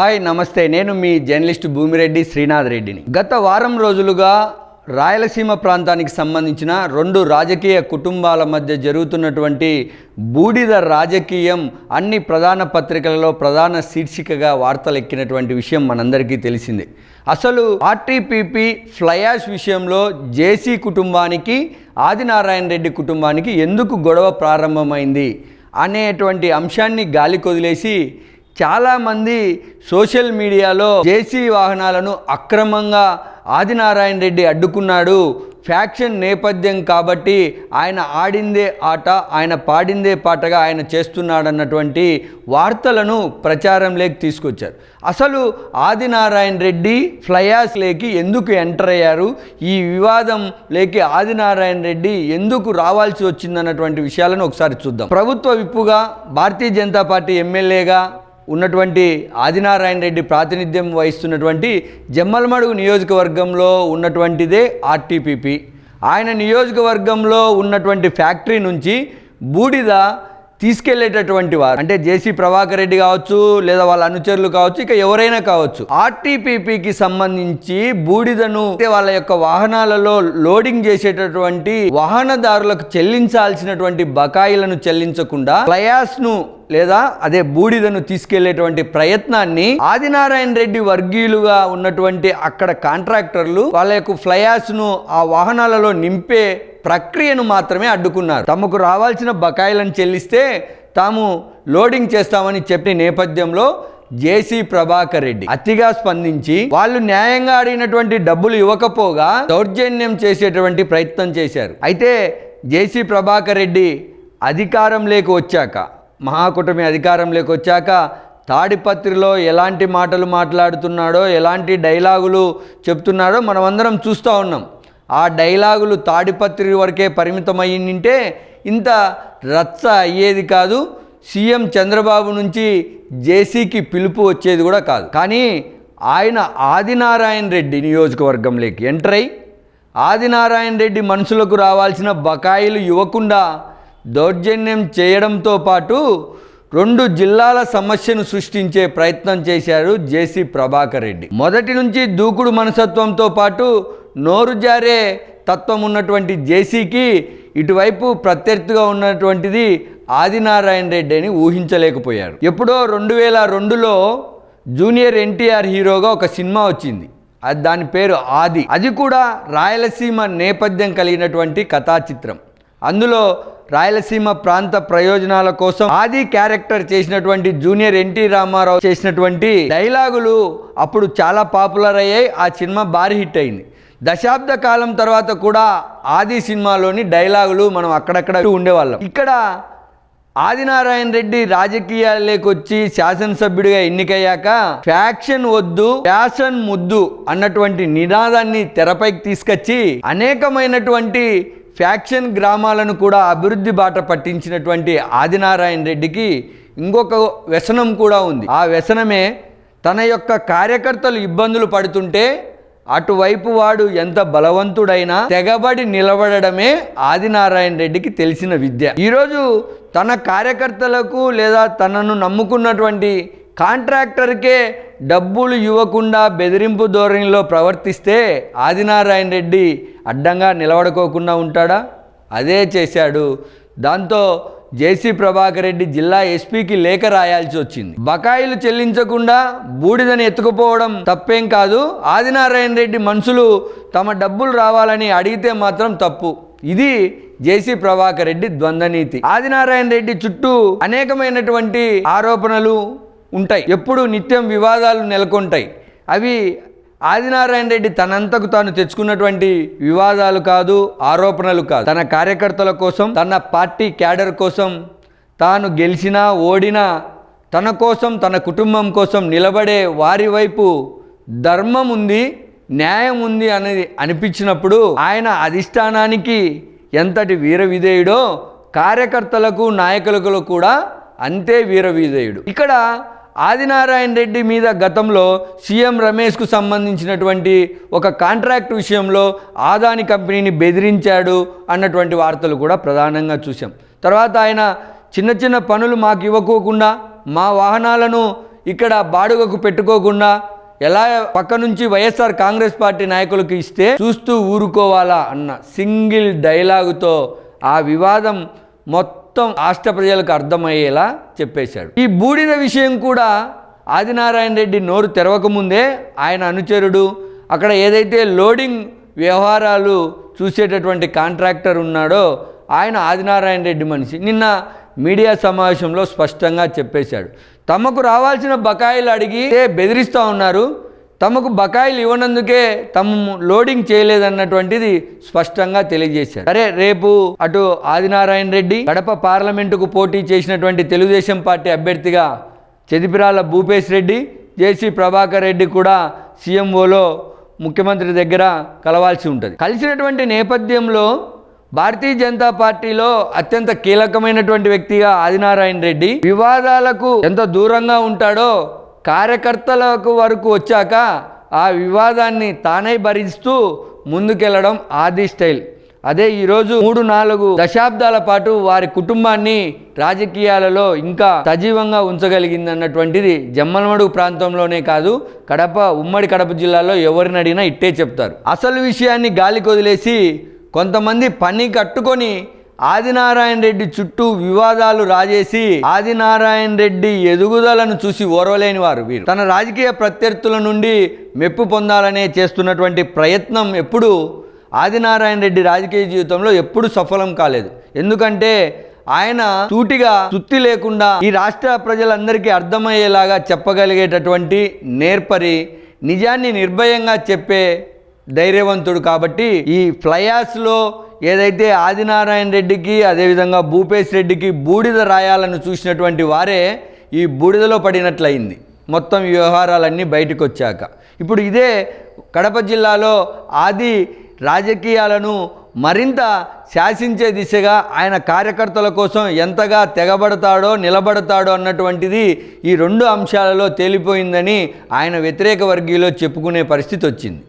Hi నమస్తే. నేను మీ journalist Bhumireddy Srinath రెడ్డిని. గత వారం రోజులుగా రాయలసీమ ప్రాంతానికి సంబంధించిన రెండు రాజకీయ కుటుంబాల మధ్య జరుగుతున్నటువంటి బూడిద రాజకీయం అన్ని ప్రధాన పత్రికలలో ప్రధాన శీర్షికగా వార్తలు ఎక్కినటువంటి విషయం మనందరికీ తెలిసిందే. అసలు ఆర్టీపీపీ ఫ్లయాష్ విషయంలో జేసీ కుటుంబానికి ఆదినారాయణ రెడ్డి కుటుంబానికి ఎందుకు గొడవ ప్రారంభమైంది అనేటువంటి అంశాన్ని గాలి కొదిలేసి చాలామంది సోషల్ మీడియాలో జేసీ వాహనాలను అక్రమంగా ఆదినారాయణ రెడ్డి అడ్డుకున్నాడు. ఫ్యాక్షన్ నేపథ్యం కాబట్టి ఆయన ఆడిందే ఆట ఆయన పాడిందే పాటగా ఆయన చేస్తున్నాడన్నటువంటి వార్తలను ప్రచారంలోకి తీసుకొచ్చారు. అసలు ఆదినారాయణ రెడ్డి ఫ్లయాస్ లేకి ఎందుకు ఎంటర్ అయ్యారు? ఈ వివాదం లేకి ఆదినారాయణ రెడ్డి ఎందుకు రావాల్సి వచ్చిందన్నటువంటి విషయాలను ఒకసారి చూద్దాం. ప్రభుత్వ విప్పుగా భారతీయ జనతా పార్టీ ఎమ్మెల్యేగా ఉన్నటువంటి ఆదినారాయణ రెడ్డి ప్రాతినిధ్యం వహిస్తున్నటువంటి జమ్మలమడుగు నియోజకవర్గంలో ఉన్నటువంటిదే ఆర్టీపీపీ. ఆయన నియోజకవర్గంలో ఉన్నటువంటి ఫ్యాక్టరీ నుంచి బూడిద తీసుకెళ్ళేటటువంటి వారు. అంటే జేసీ ప్రభాకర్ రెడ్డి కావచ్చు లేదా వాళ్ళ అనుచరులు కావచ్చు ఇక ఎవరైనా కావచ్చు. ఆర్టీపీపీకి సంబంధించి బూడిదను వాళ్ళ యొక్క వాహనాలలో లోడింగ్ చేసేటటువంటి వాహనదారులకు చెల్లించాల్సినటువంటి బకాయిలను చెల్లించకుండా ఫ్లయాస్ను లేదా అదే బూడిదను తీసుకెళ్ళేటువంటి ప్రయత్నాన్ని ఆదినారాయణ రెడ్డి వర్గీయులుగా ఉన్నటువంటి అక్కడ కాంట్రాక్టర్లు వాళ్ళ యొక్క ఫ్లయాస్ను ఆ వాహనాలలో నింపే ప్రక్రియను మాత్రమే అడ్డుకున్నారు. తమకు రావాల్సిన బకాయిలను చెల్లిస్తే తాము లోడింగ్ చేస్తామని చెప్పిన నేపథ్యంలో జేసీ ప్రభాకర్ రెడ్డి అతిగా స్పందించి వాళ్ళు న్యాయంగా అడిగినటువంటి డబ్బులు ఇవ్వకపోగా దౌర్జన్యం చేసేటువంటి ప్రయత్నం చేశారు. అయితే జేసీ ప్రభాకర్ రెడ్డి అధికారంలోకి వచ్చాక మహాకూటమి అధికారంలోకి వచ్చాక తాడిపత్రిలో ఎలాంటి మాటలు మాట్లాడుతున్నాడో ఎలాంటి డైలాగులు చెప్తున్నాడో మనమందరం చూస్తూ ఉన్నాం. ఆ డైలాగులు తాడిపత్రి వరకే పరిమితమయ్యింటే ఇంత రచ్చ అయ్యేది కాదు. సీఎం చంద్రబాబు నుంచి జేసీకి పిలుపు వచ్చేది కూడా కాదు. కానీ ఆయన ఆదినారాయణ రెడ్డి నియోజకవర్గంలోకి ఎంటర్ అయి ఆదినారాయణ రెడ్డి మనుషులకు రావాల్సిన బకాయిలు ఇవ్వకుండా దౌర్జన్యం చేయడంతో పాటు రెండు జిల్లాల సమస్యను సృష్టించే ప్రయత్నం చేశారు జేసీ ప్రభాకర్ రెడ్డి. మొదటి నుంచి దూకుడు మనసత్వంతో పాటు నోరు జారే తత్వం ఉన్నటువంటి జేసీకి ఇటువైపు ప్రత్యర్థిగా ఉన్నటువంటిది ఆదినారాయణ రెడ్డి అని ఊహించలేకపోయారు. ఎప్పుడో రెండు వేల రెండులో జూనియర్ ఎన్టీఆర్ హీరోగా ఒక సినిమా వచ్చింది. అది దాని పేరు ఆది. అది కూడా రాయలసీమ నేపథ్యం కలిగినటువంటి కథా చిత్రం అందులో రాయలసీమ ప్రాంత ప్రయోజనాల కోసం ఆది క్యారెక్టర్ చేసినటువంటి జూనియర్ ఎన్టీ రామారావు చేసినటువంటి డైలాగులు అప్పుడు చాలా పాపులర్ అయ్యాయి. ఆ సినిమా భారీ హిట్ అయింది. దశాబ్ద కాలం తర్వాత కూడా ఆది సినిమాలోని డైలాగులు మనం అక్కడక్కడ ఉండేవాళ్ళం. ఇక్కడ ఆదినారాయణ రెడ్డి రాజకీయాల్లోకి వచ్చి శాసనసభ్యుడిగా ఎన్నికయ్యాక ఫ్యాక్షన్ వద్దు ఫ్యాషన్ ముద్దు అన్నటువంటి నినాదాన్ని తెరపైకి తీసుకొచ్చి అనేకమైనటువంటి ఫ్యాక్షన్ గ్రామాలను కూడా అభివృద్ధి బాట పట్టించినటువంటి ఆదినారాయణ రెడ్డికి ఇంకొక వ్యసనం కూడా ఉంది. ఆ వ్యసనమే తన యొక్క కార్యకర్తలు ఇబ్బందులు పడుతుంటే అటువైపు వాడు ఎంత బలవంతుడైనా తెగబడి నిలబడమే ఆదినారాయణ రెడ్డికి తెలిసిన విద్య. ఈరోజు తన కార్యకర్తలకు లేదా తనను నమ్ముకున్నటువంటి కాంట్రాక్టర్కే డబ్బులు ఇవ్వకుండా బెదిరింపు ధోరణిలో ప్రవర్తిస్తే ఆదినారాయణ రెడ్డి అడ్డంగా నిలబడుకోకుండా ఉంటాడా? అదే చేశాడు. దాంతో జేసీ ప్రభాకర్ రెడ్డి జిల్లా ఎస్పీకి లేఖ రాయాల్సి వచ్చింది. బకాయిలు చెల్లించకుండా బూడిదని ఎత్తుకుపోవడం తప్పేం కాదు. ఆదినారాయణ రెడ్డి మనుషులు తమ డబ్బులు రావాలని అడిగితే మాత్రం తప్పు. ఇది జేసీ ప్రభాకర్ రెడ్డి ద్వంద్వనీతి. ఆదినారాయణ రెడ్డి చుట్టూ అనేకమైనటువంటి ఆరోపణలు ఉంటాయి. ఎప్పుడు నిత్యం వివాదాలు నెలకొంటాయి. అవి ఆదినారాయణ రెడ్డి తనంతకు తాను తెచ్చుకున్నటువంటి వివాదాలు కాదు ఆరోపణలు కాదు. తన కార్యకర్తల కోసం తన పార్టీ క్యాడర్ కోసం తాను గెలిచినా ఓడినా తన కోసం తన కుటుంబం కోసం నిలబడే వారి వైపు ధర్మం ఉంది న్యాయం ఉంది అనేది అనిపించినప్పుడు ఆయన అధిష్టానానికి ఎంతటి వీర విధేయుడో కార్యకర్తలకు నాయకులకు కూడా అంతే వీర విధేయుడు. ఇక్కడ ఆదినారాయణ రెడ్డి మీద గతంలో సీఎం రమేష్కు సంబంధించినటువంటి ఒక కాంట్రాక్ట్ విషయంలో ఆదాని కంపెనీని బెదిరించాడు అన్నటువంటి వార్తలు కూడా ప్రధానంగా చూసాం తర్వాత ఆయన చిన్న చిన్న పనులు మాకు ఇవ్వకోకుండా మా వాహనాలను ఇక్కడ బాడుగకు పెట్టుకోకుండా ఎలా పక్క నుంచి వైఎస్ఆర్ కాంగ్రెస్ పార్టీ నాయకులకు ఇస్తే చూస్తూ ఊరుకోవాలా అన్న సింగిల్ డైలాగుతో ఆ వివాదం మొత్తం మొత్తం రాష్ట్ర ప్రజలకు అర్థమయ్యేలా చెప్పేశాడు. ఈ బూడిద విషయం కూడా ఆదినారాయణ రెడ్డి నోరు తెరవకముందే ఆయన అనుచరుడు అక్కడ ఏదైతే లోడింగ్ వ్యవహారాలు చూసేటటువంటి కాంట్రాక్టర్ ఉన్నాడో ఆయన ఆదినారాయణ రెడ్డి మనిషి. నిన్న మీడియా సమావేశంలో స్పష్టంగా చెప్పేశాడు. తమకు రావాల్సిన బకాయిలు అడిగి బెదిరిస్తూ ఉన్నారు. తమకు బకాయిలు ఇవ్వనందుకే తమ లోడింగ్ చేయలేదన్నటువంటిది స్పష్టంగా తెలియజేశారు. సరే రేపు అటు ఆదినారాయణ రెడ్డి గడప పార్లమెంటుకు పోటీ చేసినటువంటి తెలుగుదేశం పార్టీ అభ్యర్థిగా చెదిపిరాల భూపేష్ రెడ్డి జేసీ ప్రభాకర్ రెడ్డి కూడా సీఎంఓలో ముఖ్యమంత్రి దగ్గర కలవాల్సి ఉంటుంది. కలిసినటువంటి నేపథ్యంలో భారతీయ జనతా పార్టీలో అత్యంత కీలకమైనటువంటి వ్యక్తిగా ఆదినారాయణ రెడ్డి వివాదాలకు ఎంత దూరంగా ఉంటాడో కార్యకర్తలకు వరకు వచ్చాక ఆ వివాదాన్ని తానే భరిస్తూ ముందుకెళ్ళడం ఆది స్టైల్. అదే ఈరోజు మూడు నాలుగు దశాబ్దాల పాటు వారి కుటుంబాన్ని రాజకీయాలలో ఇంకా సజీవంగా ఉంచగలిగింది అన్నటువంటిది జమ్మలమడుగు ప్రాంతంలోనే కాదు కడప ఉమ్మడి కడప జిల్లాలో ఎవరిని అడిగినా ఇట్టే చెప్తారు. అసలు విషయాన్ని గాలి కొదిలేసి కొంతమంది పని కట్టుకొని ఆదినారాయణ రెడ్డి చుట్టూ వివాదాలు రాజేసి ఆదినారాయణ రెడ్డి ఎదుగుదలను చూసి ఓర్వలేని వారు వీరు. తన రాజకీయ ప్రత్యర్థుల నుండి మెప్పు పొందాలనే చేస్తున్నటువంటి ప్రయత్నం ఎప్పుడు ఆదినారాయణ రెడ్డి రాజకీయ జీవితంలో ఎప్పుడు సఫలం కాలేదు. ఎందుకంటే ఆయన సూటిగా సుత్తి లేకుండా ఈ రాష్ట్ర ప్రజలందరికీ అర్థమయ్యేలాగా చెప్పగలిగేటటువంటి నేర్పరి నిజాన్ని నిర్భయంగా చెప్పే ధైర్యవంతుడు కాబట్టి ఈ ఫ్లయాస్లో ఏదైతే ఆదినారాయణ రెడ్డికి అదేవిధంగా భూపేష్ రెడ్డికి బూడిద రాయాలను చూసినటువంటి వారే ఈ బూడిదలో పడినట్లయింది. మొత్తం ఈ వ్యవహారాలన్నీ బయటకు వచ్చాక ఇప్పుడు ఇదే కడప జిల్లాలో ఆది రాజకీయాలను మరింత శాసించే దిశగా ఆయన కార్యకర్తల కోసం ఎంతగా తెగబడతాడో నిలబడతాడో అన్నటువంటిది ఈ రెండు అంశాలలో తేలిపోయిందని ఆయన వ్యతిరేక వర్గీయులో చెప్పుకునే పరిస్థితి వచ్చింది